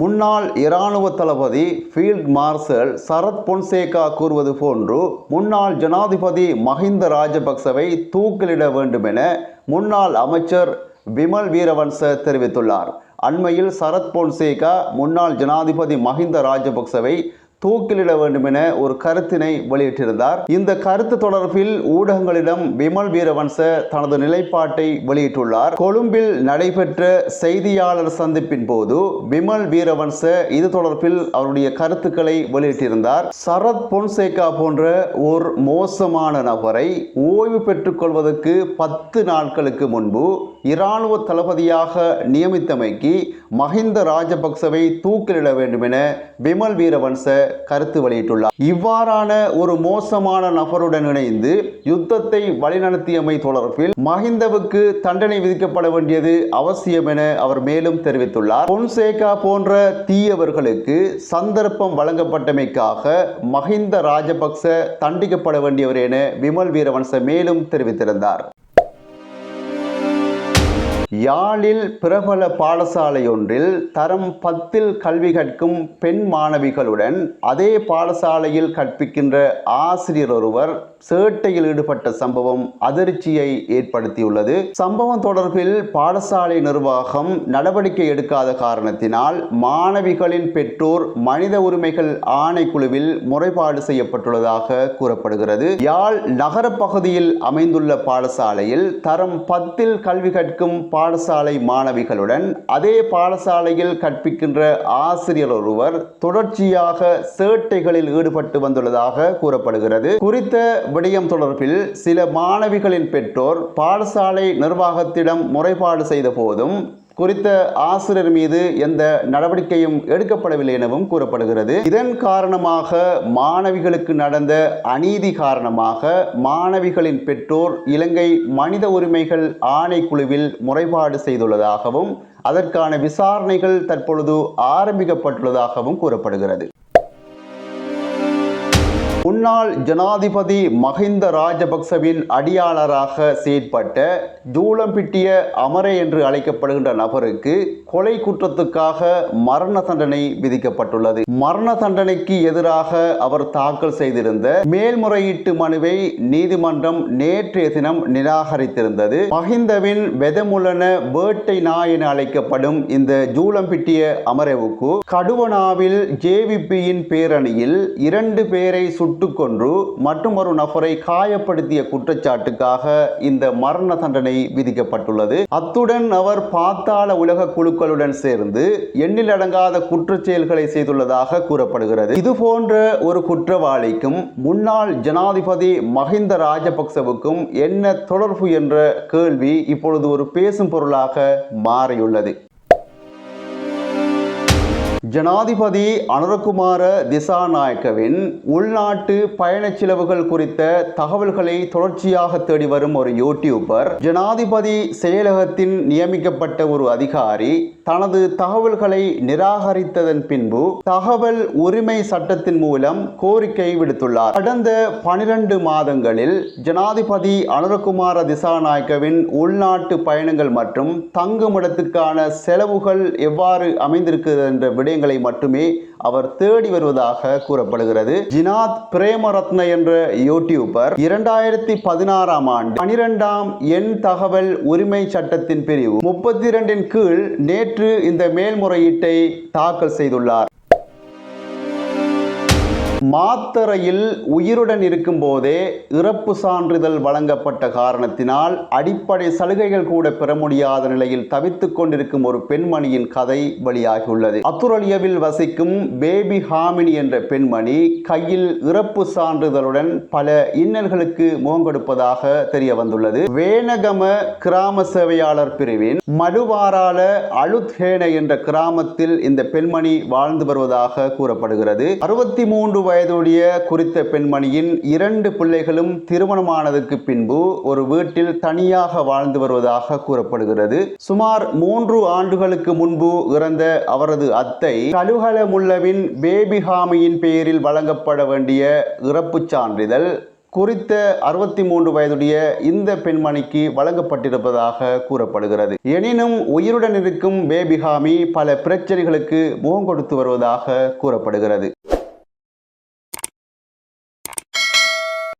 முன்னாள் இராணுவ தளபதி ஃபீல்ட் மார்ஷல் சரத் பொன்சேகா கூறுவது போன்று முன்னாள் ஜனாதிபதி மஹிந்த ராஜபக்சவை தூக்கிலிட வேண்டும் என முன்னாள் அமைச்சர் விமல் வீரவன்ச தெரிவித்துள்ளார். அண்மையில் சரத் பொன்சேகா முன்னாள் ஜனாதிபதி மஹிந்த ராஜபக்சவை தூக்கிலிட வேண்டும் என ஒரு கருத்தினை வெளியிட்டிருந்தார். இந்த கருத்து தொடர்பில் ஊடகங்களிடம் விமல் வீரவன்ச தனது நிலைப்பாட்டை வெளியிட்டுள்ளார். கொழும்பில் நடைபெற்ற செய்தியாளர் சந்திப்பின் போது விமல் வீரவன்ச இது தொடர்பில் அவருடைய கருத்துக்களை வெளியிட்டிருந்தார். சரத் பொன்சேகா போன்ற ஒரு மோசமான நபரை ஓய்வு பெற்றுக் கொள்வதற்கு பத்து நாட்களுக்கு முன்பு இராணுவ தளபதியாக நியமித்தமைக்கு மஹிந்த ராஜபக்சவை தூக்கிலிட வேண்டும் என விமல் வீரவன்ச கருத்து வெளியிட்டுள்ளார். இவ்வாறான ஒரு மோசமான நபருடன் இணைந்து யுத்தத்தை வழிநடத்தியமை தொடர்பில் மஹிந்தவுக்கு தண்டனை விதிக்கப்பட வேண்டியது அவசியம் என அவர் மேலும் தெரிவித்துள்ளார். பொன்சேகா போன்ற தீயவர்களுக்கு சந்தர்ப்பம் வழங்கப்பட்டமைக்காக மஹிந்த ராஜபக்ச தண்டிக்கப்பட வேண்டியவர் என விமல் வீரவன்ச மேலும் தெரிவித்திருந்தார். யாழில் பிரபல பாடசாலை ஒன்றில் தரம் பத்தில் கல்வி கற்கும் பெண் மாணவிகளுடன் அதே பாடசாலையில் கற்பிக்கின்ற ஆசிரியர் ஒருவர் சேட்டையில் ஈடுபட்ட சம்பவம் அதிர்ச்சியை ஏற்படுத்தியுள்ளது. சம்பவம் தொடர்பில் பாடசாலை நிர்வாகம் நடவடிக்கை எடுக்காத காரணத்தினால் மாணவிகளின் பெற்றோர் மனித உரிமைகள் ஆணைக்குழுவில் முறைப்பாடு செய்யப்பட்டுள்ளதாக கூறப்படுகிறது. யாழ் நகர பகுதியில் அமைந்துள்ள பாடசாலையில் தரம் பத்தில் கல்வி கற்கும் பாடசாலை மாணவிகளுடன் அதே பாடசாலையில் கற்பிக்கின்ற ஆசிரியர் ஒருவர் தொடர்ச்சியாக சேட்டைகளில் ஈடுபட்டு வந்துள்ளதாக கூறப்படுகிறது. குறித்த விடயம் தொடர்பில் சில மாணவிகளின் பெற்றோர் பாடசாலை நிர்வாகத்திடம் முறைப்பாடு செய்த போதும் குறித்த ஆசிரியர் மீது எந்த நடவடிக்கையும் எடுக்கப்படவில்லை எனவும் கூறப்படுகிறது. இதன் காரணமாக மாணவிகளுக்கு நடந்த அநீதி காரணமாக மாணவிகளின் பெற்றோர் இலங்கை மனித உரிமைகள் ஆணைக்குழுவில் முறைப்பாடு செய்துள்ளதாகவும் அதற்கான விசாரணைகள் தற்பொழுது ஆரம்பிக்கப்பட்டுள்ளதாகவும் கூறப்படுகிறது. முன்னாள் ஜனாதிபதி மஹிந்த ராஜபக்சவின் அடியாளராக செயற்பட்ட ஜூலம்பிட்டிய அமரே என்று அழைக்கப்படுகின்ற நபருக்கு கொலை குற்றத்துக்காக மரண தண்டனை விதிக்கப்பட்டுள்ளது. மரண தண்டனைக்கு எதிராக அவர் தாக்கல் செய்திருந்த மேல்முறையீட்டு மனுவை நீதிமன்றம் நேற்றைய தினம் நிராகரித்திருந்தது. மஹிந்தவின் வெதமுலன வேட்டை நாய் என அழைக்கப்படும் இந்த ஜூலம்பிட்டிய அமரவுக்கு கடுவனாவில் ஜேவிபியின் பேரணியில் இரண்டு பேரை சுட்டு கொன்று மற்றொரு நபரை காயப்படுத்திய குற்றச்சாட்டுக்காக இந்த மரண தண்டனை விதிக்கப்பட்டுள்ளது. அத்துடன் அவர் பாத்தாள உலக குழுக்களுடன் சேர்ந்து எண்ணிலடங்காத குற்றச்செயல்களை செய்துள்ளதாக கூறப்படுகிறது. இது போன்ற ஒரு குற்றவாளிக்கும் முன்னாள் ஜனாதிபதி மஹிந்த ராஜபக்சவுக்கும் என்ன தொடர்பு என்ற கேள்வி இப்பொழுது ஒரு பேசும் பொருளாக மாறியுள்ளது. ஜனாதிபதி அனுரகுமார திசாநாயக்கவின் உள்நாட்டு பயணச் செலவுகள் குறித்த தகவல்களை தொடர்ச்சியாக தேடி வரும் ஒரு யூடியூபர் ஜனாதிபதி செயலகத்தின் நியமிக்கப்பட்ட ஒரு அதிகாரி தனது தகவல்களை நிராகரித்ததன் பின்பு தகவல் உரிமை சட்டத்தின் மூலம் கோரிக்கை விடுத்துள்ளார். கடந்த பனிரெண்டு மாதங்களில் ஜனாதிபதி அனுரகுமார திசாநாயக்கவின் உள்நாட்டு பயணங்கள் மற்றும் தங்குமிடத்துக்கான செலவுகள் எவ்வாறு அமைந்திருக்கிறது என்ற விடயங்களை மட்டுமே அவர் தேடி வருவதாக கூறப்படுகிறது. ஜினாத் பிரேமரத்ன என்ற யூடியூபர் இரண்டாயிரத்தி பதினாறாம் ஆண்டு பனிரெண்டாம் எண் தகவல் உரிமை சட்டத்தின் பிரிவு முப்பத்தி இரண்டின் கீழ் நேற்று இந்த மேல்முறையீட்டை தாக்கல் செய்துள்ளார். மாத்தறையில் உயிருடன் இருக்கும்போதே இறப்பு சான்றிதழ் வழங்கப்பட்ட காரணத்தினால் அடிப்படை சலுகைகள் கூட பெற முடியாத நிலையில் தவித்துக் கொண்டிருக்கும் ஒரு பெண்மணியின் கதை வெளியாகியுள்ளது. அத்துரலியவில் வசிக்கும் பேபி ஹாமினி என்ற பெண்மணி கையில் இறப்பு சான்றிதழுடன் பல இன்னல்களுக்கு முகங்கொடுப்பதாக தெரிய வந்துள்ளது. வேனகம கிராம சேவையாளர் பிரிவின் மடுவாரால அலுத்ஹேன என்ற கிராமத்தில் இந்த பெண்மணி வாழ்ந்து வருவதாக கூறப்படுகிறது. அறுபத்தி மூன்று வயதுடைய குறித்த பெண்மணியின் இரண்டு பிள்ளைகளும் திருமணமானதற்கு பின்பு ஒரு வீட்டில் தனியாக வாழ்ந்து வருவதாக கூறப்படுகிறது. சுமார் மூன்று ஆண்டுகளுக்கு முன்பு இறந்த அவரது அத்தை கலுகல முல்லவின் பேபிஹாமியின் பெயரில் வழங்கப்பட வேண்டிய இறப்புச் சான்றிதழ் குறித்த அறுபத்தி மூன்று வயதுடைய இந்த பெண்மணிக்கு வழங்கப்பட்டிருப்பதாக கூறப்படுகிறது. எனினும் உயிருடன் இருக்கும் பேபிகாமி பல பிரச்சனைகளுக்கு முகம் கொடுத்து வருவதாக கூறப்படுகிறது.